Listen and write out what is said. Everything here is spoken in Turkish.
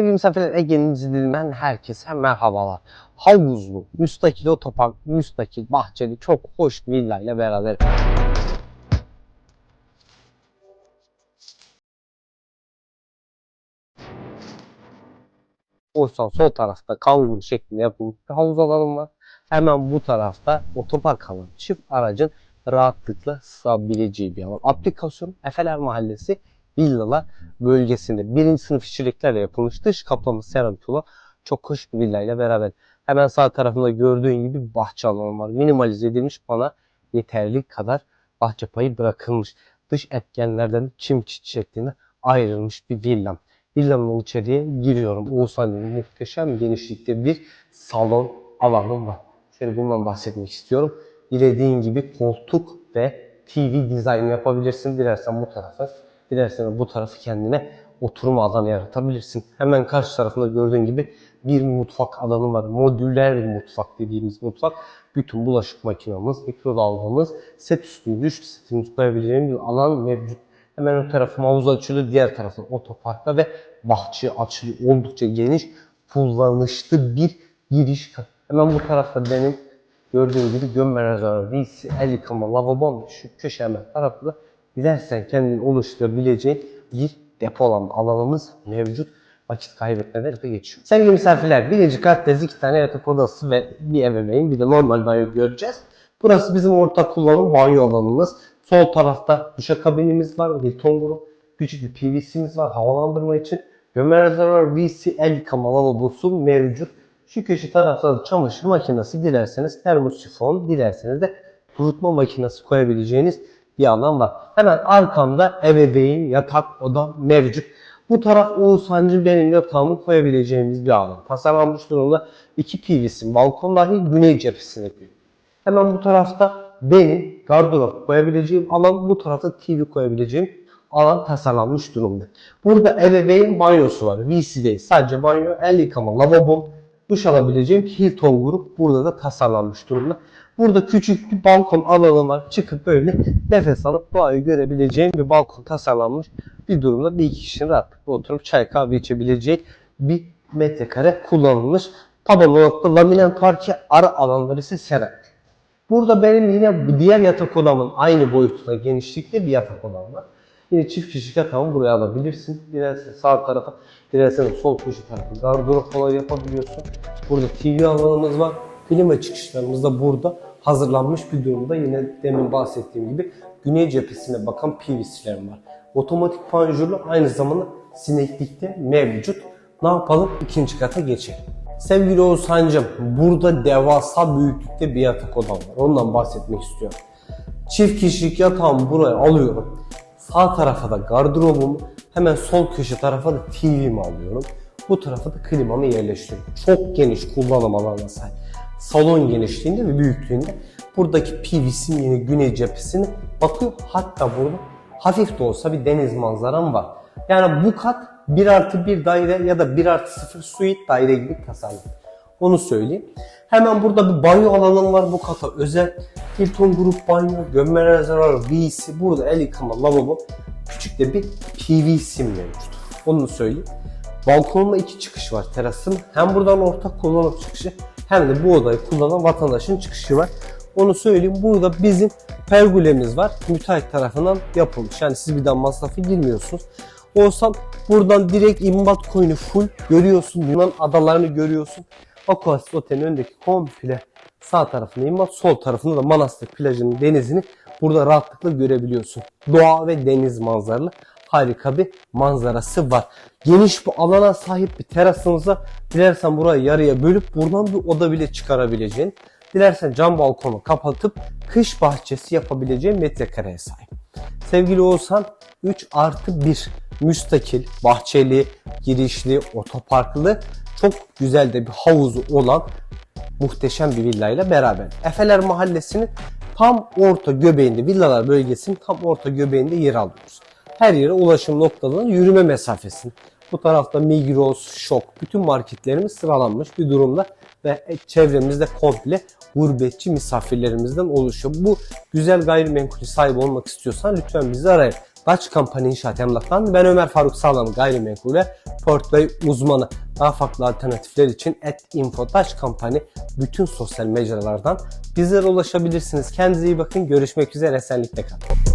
Sevgili misafirler Ege'nin dilinden herkese merhabalar. Havuzlu, müstakil otopark, müstakil, bahçeli, çok hoş bir villa ile beraber. Oysa sol tarafta kanguru şeklinde yapılmış bir havuz alanım var. Hemen bu tarafta otopark alanı. Çift aracın rahatlıkla sığabileceği bir alan. Aplikasyon Efeler Mahallesi villalar bölgesinde birinci sınıf işçiliklerle yapılmış dış kaplama seramik olan çok hoş bir villa ile beraber. Hemen sağ tarafında gördüğün gibi bahçe alanı var. Minimalize edilmiş bana yeterli kadar bahçe payı bırakılmış. Dış etkenlerden çim şeklinde ayrılmış bir villam. Villanın içeriye giriyorum. Oğuzhan'ın muhteşem genişlikte bir salon alanım var. Şöyle bundan bahsetmek istiyorum. Dilediğin gibi koltuk ve TV dizaynı yapabilirsin. Dilersen bu tarafa, dilersen bu tarafı kendine oturma alanı yaratabilirsin. Hemen karşı tarafında gördüğün gibi bir mutfak alanı var. Modüler mutfak dediğimiz mutfak. Bütün bulaşık makinamız, mikrodalgamız, set üstünde üç setimiz koyabileceğimiz bir alan mevcut. Hemen ön tarafım havuz açılıyor. Diğer tarafı otoparkta ve bahçe açılıyor. Oldukça geniş, kullanışlı bir giriş. Hemen bu tarafta benim gördüğün gibi gömme rezervuarı, VC, el yıkama, lavabom şu köşe hemen tarafında dilersen kendin oluşturabileceğin bir depolama alanımız mevcut. Vakit kaybetmeden de geçiyor. Sevgili misafirler, birinci kattayız. iki tane yatak odası ve bir ebeveyn, bir de normal banyo göreceğiz. Burası bizim ortak kullanım banyo alanımız. Sol tarafta duşakabinimiz var, Hilton grup. Küçük bir PVC'miz var havalandırma için. Gömme rezervuar VC el yıkama lavabosu mevcut. Şu köşe tarafta da çamaşır makinesi dilerseniz termosifon, dilerseniz de kurutma makinesi koyabileceğiniz bir alan var. Hemen arkamda ebeveyn yatak oda mevcut. Bu taraf Oğuzhan'cı benim yatağımı koyabileceğimiz bir alan. Tasarlanmış durumda iki PVC balkon dahil güney cephesine yapıyor. Hemen bu tarafta benim gardırop koyabileceğim alan, bu tarafta TV koyabileceğim alan tasarlanmış durumda. Burada ebeveyn banyosu var. VC değil. Sadece banyo, el yıkama, lavabo, duş alabileceğim Hilton grup burada da tasarlanmış durumda. Burada küçük bir balkon alanı var. Çıkıp böyle nefes alıp doğayı görebileceğim bir balkon tasarlanmış bir durumda. Bir iki kişinin rahatlıkla oturup çay kahve içebileceği bir metrekare kullanılmış. Taban olarak da laminat parke ara alanları ise seramik. Burada benim yine diğer yatak odamın aynı boyutunda genişlikte bir yatak odam var. Yine çift kişilik yatağımı buraya alabilirsin. Dilersen sağ tarafa, dilersen sol köşe tarafa gardırop olayı yapabiliyorsun. Burada TV alanımız var. Klima çıkışlarımız da burada hazırlanmış bir durumda. Yine demin bahsettiğim gibi güney cephesine bakan PVC'lerim var. Otomatik panjurlu aynı zamanda sineklikte mevcut. Ne yapalım? İkinci kata geçelim. Sevgili Oğuzhan'cım burada devasa büyüklükte bir yatak odam var. Ondan bahsetmek istiyorum. Çift kişilik yatağımı buraya alıyorum. Sağ tarafa da gardırobumu, hemen sol köşe tarafa da TV'mi alıyorum. Bu tarafa da klimamı yerleştiriyorum. Çok geniş kullanım alanına sahip. Salon genişliğinde ve büyüklüğünde. Buradaki PVC'nin yine güney cephesine bakıyor. Hatta burada hafif de olsa bir deniz manzaram var. Yani bu kat 1 artı 1 daire ya da 1 artı 0 suite daire gibi tasarlanmış. Onu söyleyeyim. Hemen burada bir banyo alanım var bu kata özel. Hilton grup banyo, gömme rezervuar, VC, burada el yıkama, lavabo. Küçük de bir PVC mevcut. Onu söyleyeyim. Balkonuma iki çıkış var terasım. Hem buradan ortak kullanım çıkışı hem de bu odayı kullanan vatandaşın çıkışı var. Onu söyleyeyim. Burada bizim pergolemiz var. Müteahhit tarafından yapılmış. Yani siz bir daha masrafı girmiyorsunuz. Olsam buradan direkt imbat coin'i full görüyorsun. Yunan adalarını görüyorsun. Aquas Otel'in önündeki komple sağ tarafında imbat, sol tarafında da Manastır plajının denizini burada rahatlıkla görebiliyorsun. Doğa ve deniz manzaralı harika bir manzarası var. Geniş bir alana sahip bir terasınıza dilersen burayı yarıya bölüp buradan bir oda bile çıkarabileceğin, dilersen cam balkonu kapatıp kış bahçesi yapabileceğin metrekareye sahip. Sevgili Oğuzhan 3 artı 1 müstakil, bahçeli, girişli, otoparklı çok güzel de bir havuzu olan muhteşem bir villayla beraber. Efeler Mahallesi'nin tam orta göbeğinde, villalar bölgesinin tam orta göbeğinde yer alıyoruz. Her yere ulaşım noktalarının yürüme mesafesinde. Bu tarafta Migros, Şok, bütün marketlerimiz sıralanmış bir durumda ve çevremizde komple gurbetçi misafirlerimizden oluşuyor. Bu güzel gayrimenkulü sahibi olmak istiyorsan lütfen bizi arayın. Dutch Company İnşaat Emlak'tan ben Ömer Faruk Sağlam gayrimenkule portföy uzmanı. Daha farklı alternatifler için at info Dutch Company bütün sosyal mecralardan bizlere ulaşabilirsiniz. Kendinize iyi bakın. Görüşmek üzere. Esenlikle kalın.